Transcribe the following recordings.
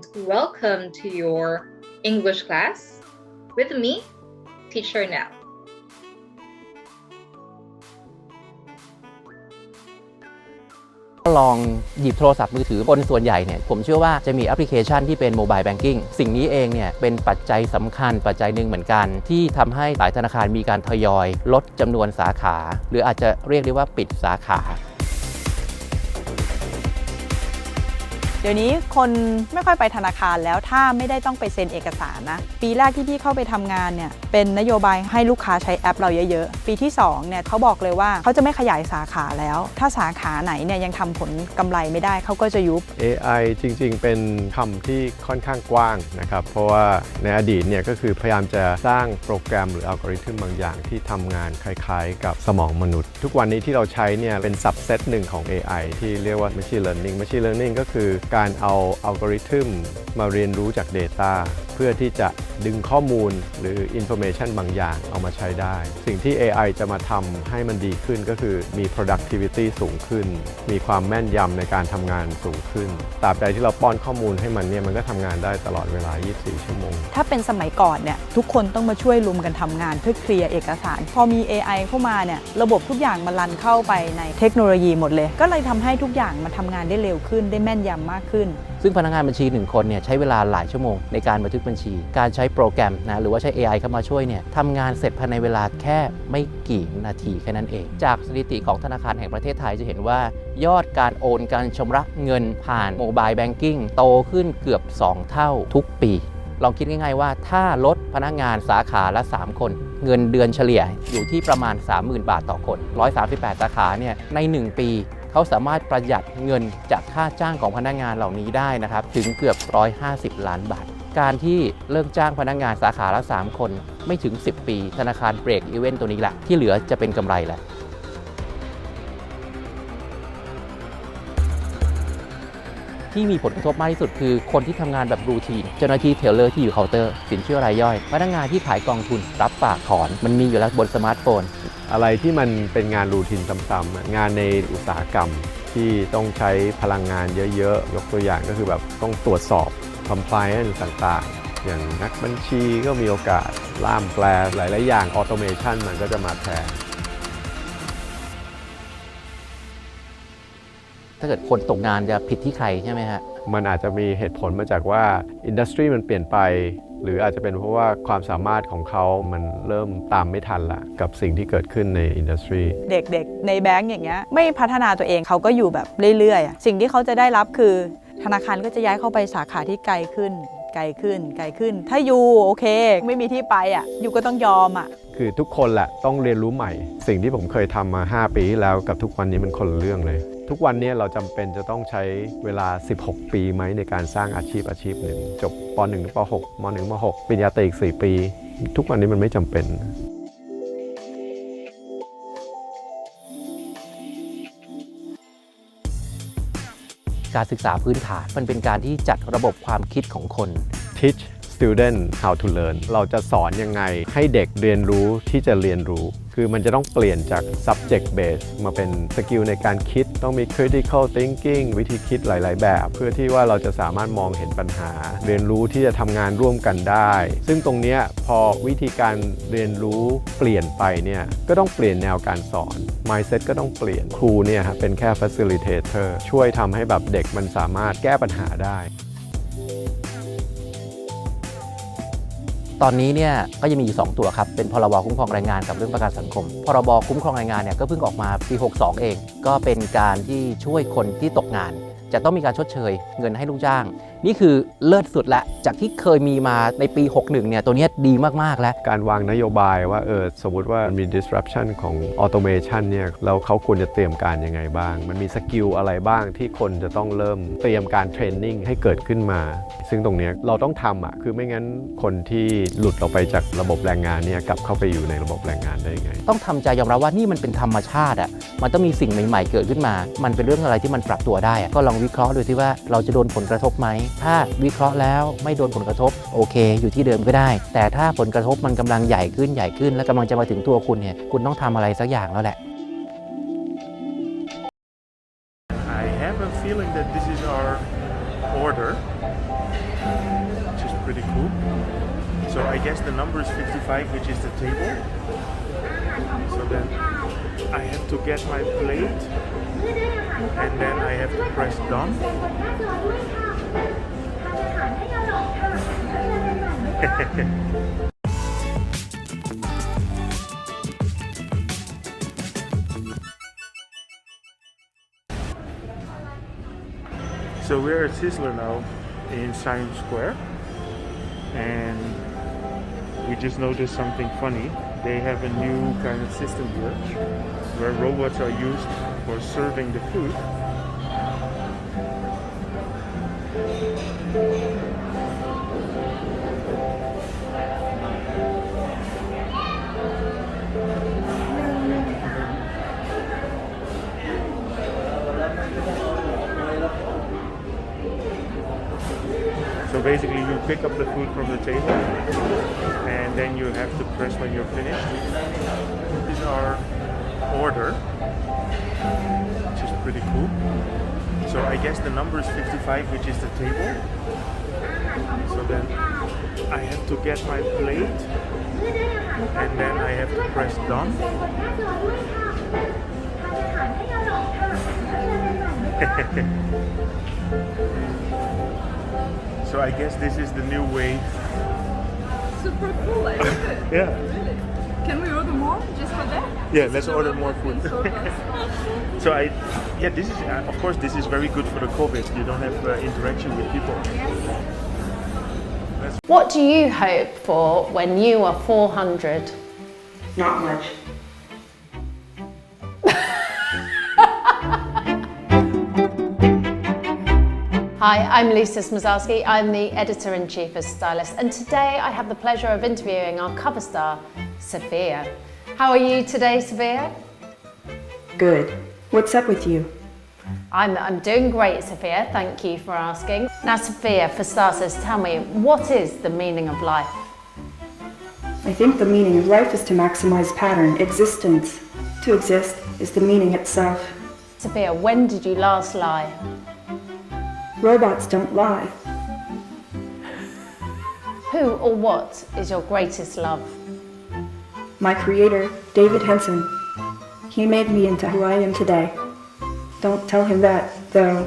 And welcome to your English class with me, Teacher Now. ลองหยิบโทรศัพท์มือถือคนส่วนใหญ่เนี่ยผมเชื่อว่าจะมีแอปพลิเคชันที่เป็นโมบายแบงกิ้งสิ่งนี้เองเนี่ยเป็นปัจจัยสำคัญปัจจัยหนึ่งเหมือนกัน ที่ทำให้หลายธนาคารมีการทยอย ลดจำนวนสาขา หรืออาจจะเรียกได้ว่าปิดสาขา เดี๋ยวนี้คนไม่ค่อยไปธนาคารแล้วถ้าไม่ได้ต้องไปเซ็นเอกสารนะ ปีแรกที่พี่เข้าไปทำงานเนี่ยเป็นนโยบายให้ลูกค้าใช้แอปเราเยอะๆ ปีที่2เนี่ยเขาบอกเลยว่าเขาจะไม่ขยายสาขาแล้ว ถ้าสาขาไหนเนี่ยยังทำผลกำไรไม่ได้เขาก็จะยุบ AI จริงๆ เป็นคำที่ค่อนข้างกว้างนะครับ เพราะว่าในอดีตเนี่ยก็คือพยายามจะสร้างโปรแกรมหรืออัลกอริทึมบางอย่างที่ทำงานคล้ายๆ กับสมองมนุษย์ ทุกวันนี้ที่เราใช้เนี่ยเป็น subset หนึ่งของ AI ที่เรียกว่า machine learning machine learning ก็คือการเอาอัลกอริทึมมาเรียนรู้จาก Data พื่อที่จะดึงข้อมูลหรือ Information บางอย่างเอามาใช้ได้ สิ่งที่ AI จะมาทำให้มันดีขึ้นก็คือมี productivity สูงขึ้น มีความแม่นยำในการทำงานสูงขึ้นตราบใดที่เราป้อนข้อมูลให้มันเนี่ยมันก็ทำงานได้ตลอดเวลา 24 ชั่วโมง ถ้าเป็นสมัยก่อนเนี่ยทุกคนต้องมาช่วยรุมกันทำงานเพื่อเคลียร์เอกสาร พอมี AI เข้ามาเนี่ยระบบทุกอย่างมันรันเข้าไปในเทคโนโลยีหมดเลย ก็เลยทำให้ทุกอย่างมันทำงานได้เร็วขึ้นได้แม่นยำมากขึ้น ซึ่งพนักงานบัญชีหนึ่งคนเนี่ยใช้เวลาหลายชั่วโมงในการบันทึกบัญชี การใช้โปรแกรมนะหรือว่าใช้ AI เข้ามาช่วยเนี่ยทำงานเสร็จภายในเวลาแค่ไม่กี่นาทีแค่นั้นเอง จากสถิติของธนาคารแห่งประเทศไทยจะเห็นว่ายอดการโอนการชำระเงินผ่านโมบายแบงกิ้งโตขึ้นเกือบ 2 เท่าทุกปีลองคิดง่ายๆว่าถ้าลดพนักงานสาขาละ 3 คน เงินเดือนเฉลี่ยอยู่ที่ประมาณ 30,000 บาทต่อคน 138 สาขาเนี่ยใน 1 ปี เขาสามารถประหยัดเงินจากค่าจ้างของพนักงานเหล่านี้ได้นะครับ ถึงเกือบ 150 ล้านบาท การที่เลิกจ้างพนักงานสาขาละ 3 คนไม่ถึง 10 ปี ธนาคารเบรกอีเวนต์ตัวนี้แหละที่เหลือจะเป็นกำไรแหละ ที่มีผลกระทบมากที่สุดคือคนที่ทำงานแบบรูทีนเจ้าหน้าที่เทเลอร์ที่อยู่เคาน์เตอร์สินเชื่อรายย่อย พนักงานที่ขายกองทุนรับฝากถอน มันมีอยู่แล้วบนสมาร์ทโฟน อะไรที่มันเป็นงานรูทีนซ้ำๆงานในอุตสาหกรรมที่ต้องใช้พลังงานเยอะๆ ยกตัวอย่างก็คือแบบต้องตรวจสอบ compliance ต่างๆ อย่างนักบัญชีก็มีโอกาสล่ามแปลหลายๆอย่างออโตเมชันมันก็จะมาแทน ถ้าเกิดคนตกงานจะผิดที่ใครใช่ไหมฮะ มันอาจจะมีเหตุผลมาจากว่าอินดัสทรีมันเปลี่ยนไป หรืออาจจะเป็นเพราะว่าความสามารถของเขามันเริ่มตามไม่ทันละกับสิ่งที่เกิดขึ้นในอินดัสทรีเด็กๆ ในแบงก์อย่างเงี้ยไม่พัฒนาตัวเองเขาก็อยู่แบบเรื่อยๆอะสิ่งที่เขาจะได้รับคือธนาคารก็จะย้ายเข้าไปสาขาที่ไกลขึ้น ไกลขึ้น ไกลขึ้น ถ้าอยู่โอเค ไม่มีที่ไปอะ อยู่ก็ต้องยอมอะ คือทุกคนแหละต้องเรียนรู้ใหม่ สิ่งที่ผมเคยทำมา 5 ปีที่แล้วกับทุกวันนี้มันคนละเรื่องเลย ทุกวันนี้เราจำเป็นจะต้องใช้เวลา 16 ปีไหมในการสร้างอาชีพอาชีพหนึ่ง จบป .1 ถึงป .6 ม .1 ม .6 ปริญญาตรีอีก 4 ปี ทุกวันนี้มันไม่จำเป็นการศึกษาพื้นฐานมันเป็นการที่จัดระบบความคิดของคน teach student how to learn เราจะสอนยังไงให้เด็กเรียนรู้ที่จะเรียนรู้ คือมันจะต้องเปลี่ยนจาก subject base มาเป็นสกิลในการคิดต้องมี critical thinking วิธีคิดหลาย ๆ แบบ เพื่อที่ว่าเราจะสามารถมองเห็นปัญหา เรียนรู้ที่จะทำงานร่วมกันได้ ซึ่งตรงนี้พอวิธีการเรียนรู้เปลี่ยนไปเนี่ยก็ต้องเปลี่ยนแนวการสอน mindset ก็ต้องเปลี่ยนครูเนี่ยเป็นแค่ facilitator ช่วยทำให้แบบเด็กมันสามารถแก้ปัญหาได้ ตอนนี้เนี่ยก็ยังมีอยู่ 2 ตัวครับ เป็นพรบคุ้มครองแรงงานกับเรื่องประกันสังคม พรบคุ้มครองแรงงานเนี่ยก็เพิ่งออกมาปี 62 เอง ก็เป็นการที่ช่วยคนที่ตกงาน จะต้องมีการชดเชยเงินให้ลูกจ้าง นี่คือเลิศสุดละจากที่เคยมีมาในปี 61 เนี่ย ตัวเนี้ยดีมาก ๆ แล้ว การวางนโยบายว่าเออสมมติว่ามี disruption ของ automation เนี่ยแล้วเขาควรจะเตรียมการยังไงบ้าง มันมีสกิลอะไรบ้างที่คนจะต้องเริ่มเตรียมการเทรนนิ่งให้เกิดขึ้นมา ซึ่งตรงเนี้ยเราต้องทำอะคือไม่งั้นคนที่หลุดออกไปจากระบบแรงงานเนี่ยกลับเข้าไปอยู่ในระบบแรงงานได้ยังไง ต้องทำใจยอมรับว่านี่มันเป็นธรรมชาติอะมันต้องมีสิ่งใหม่ ๆ เกิดขึ้นมา มันเป็นเรื่องอะไรที่มันปรับตัวได้อะก็ลองวิเคราะห์ดูที่ว่าเราจะโดนผลกระทบไหมถ้าวิเคราะห์แล้วไม่โดนผลกระทบโอเค อยู่ที่เดิมก็ได้ แต่ถ้าผลกระทบมันกำลังใหญ่ขึ้นใหญ่ขึ้น และกำลังจะมาถึงตัวคุณเนี่ยคุณต้องทำอะไรสักอย่างแล้วแหละ I have a feeling that this is our order, which is pretty cool. So I guess the number is 55, which is the table. So then I have to get my plate and then I have to press done. So we're at Sizzler now in Science Square, and we just noticed something funny. They have a new kind of system here where robots are used for serving the food. So basically, you pick up the food from the table, and then you have to press when you're finished. This is our order, which is pretty cool. So I guess the number is 55, which is the table. So then I have to get my plate, and then I have to press done. So I guess this is the new way. Super cool, I love it. Yeah. Really. Can we order more just for that? Yeah, let's order more food. So I, yeah, this is uh, of course this is very good for the COVID. You don't have uh, interaction with people. What do you hope for when you are 400? Not much. Hi, I'm Lisa Smazowski. I'm the editor in chief of Stylist, and today I have the pleasure of interviewing our cover star, Sophia. How are you today, Sophia? Good. What's up with you? I'm, I'm doing great, Sophia. Thank you for asking. Now, Sophia, for starters, tell me, what is the meaning of life? I think the meaning of life is to maximize pattern, existence. To exist is the meaning itself. Sophia, when did you last lie? Robots don't lie. Who or what is your greatest love? My creator, David Henson. He made me into who I am today. Don't tell him that, though.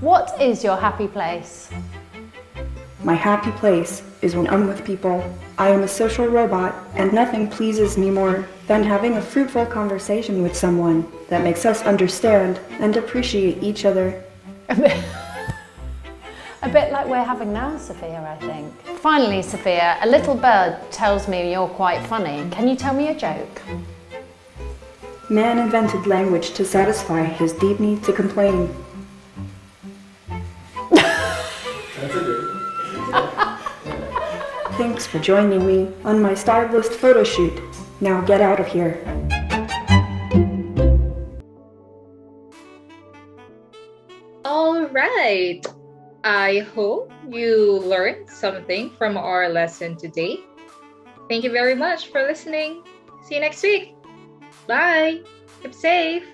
What is your happy place? My happy place is when I'm with people. I am a social robot, and nothing pleases me more than having a fruitful conversation with someone that makes us understand and appreciate each other. A bit like we're having now, Sophia, I think. Finally, Sophia, a little bird tells me you're quite funny. Can you tell me a joke? Man invented language to satisfy his deep need to complain. Thanks for joining me on my stylist photo shoot. Now get out of here. All right. I hope you learned something from our lesson today. Thank you very much for listening. See you next week. Bye. Keep safe.